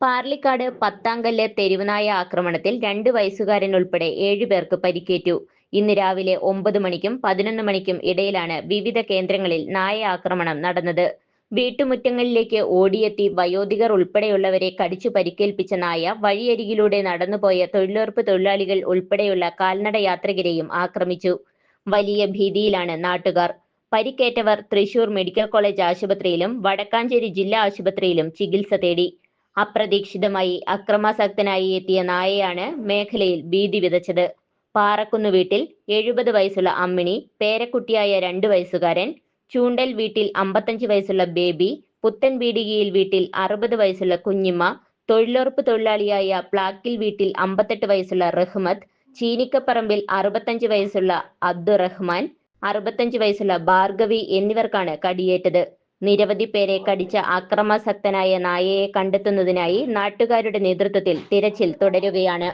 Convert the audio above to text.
പാർലിക്കാട് പത്താങ്കല്ല് തെരുവുനായ ആക്രമണത്തിൽ രണ്ട് വയസ്സുകാരൻ ഉൾപ്പെടെ ഏഴുപേർക്ക് പരിക്കേറ്റു. ഇന്ന് രാവിലെ ഒമ്പത് മണിക്കും പതിനൊന്ന് മണിക്കും ഇടയിലാണ് വിവിധ കേന്ദ്രങ്ങളിൽ നായ ആക്രമണം നടന്നത്. വീട്ടുമുറ്റങ്ങളിലേക്ക് ഓടിയെത്തി വയോധികർ ഉൾപ്പെടെയുള്ളവരെ കടിച്ചു പരിക്കേൽപ്പിച്ച നായ വഴിയരികിലൂടെ നടന്നുപോയ തൊഴിലുറപ്പ് തൊഴിലാളികൾ ഉൾപ്പെടെയുള്ള കാൽനട യാത്രികരെയും ആക്രമിച്ചു. വലിയ ഭീതിയിലാണ് നാട്ടുകാർ. പരിക്കേറ്റവർ തൃശൂർ മെഡിക്കൽ കോളേജ് ആശുപത്രിയിലും വടക്കാഞ്ചേരി ജില്ലാ ആശുപത്രിയിലും ചികിത്സ തേടി. അപ്രതീക്ഷിതമായി അക്രമാസക്തനായി എത്തിയ നായയാണ് മേഖലയിൽ ഭീതി വിതച്ചത്. പാറക്കുന്ന് വീട്ടിൽ എഴുപത് വയസ്സുള്ള അമ്മിണി പേരക്കുട്ടിയായ രണ്ട് വയസ്സുകാരൻ ചൂണ്ടൽ വീട്ടിൽ അമ്പത്തഞ്ച് വയസ്സുള്ള ബേബി പുത്തൻ ബീഡികയിൽ വീട്ടിൽ അറുപത് വയസ്സുള്ള കുഞ്ഞിമ്മ തൊഴിലുറപ്പ് തൊഴിലാളിയായ പ്ലാക്കിൽ വീട്ടിൽ അമ്പത്തെട്ട് വയസ്സുള്ള റഹ്മത്ത് ചീനിക്കപ്പറമ്പിൽ അറുപത്തഞ്ച് വയസ്സുള്ള അബ്ദുറഹ്മാൻ അറുപത്തഞ്ച് വയസ്സുള്ള ഭാർഗവി എന്നിവർക്കാണ് കടിയേറ്റത്. നിരവധി പേരെ കടിച്ച അക്രമാസക്തനായ നായയെ കണ്ടെത്തുന്നതിനായി നാട്ടുകാരുടെ നേതൃത്വത്തിൽ തിരച്ചിൽ തുടരുകയാണ്.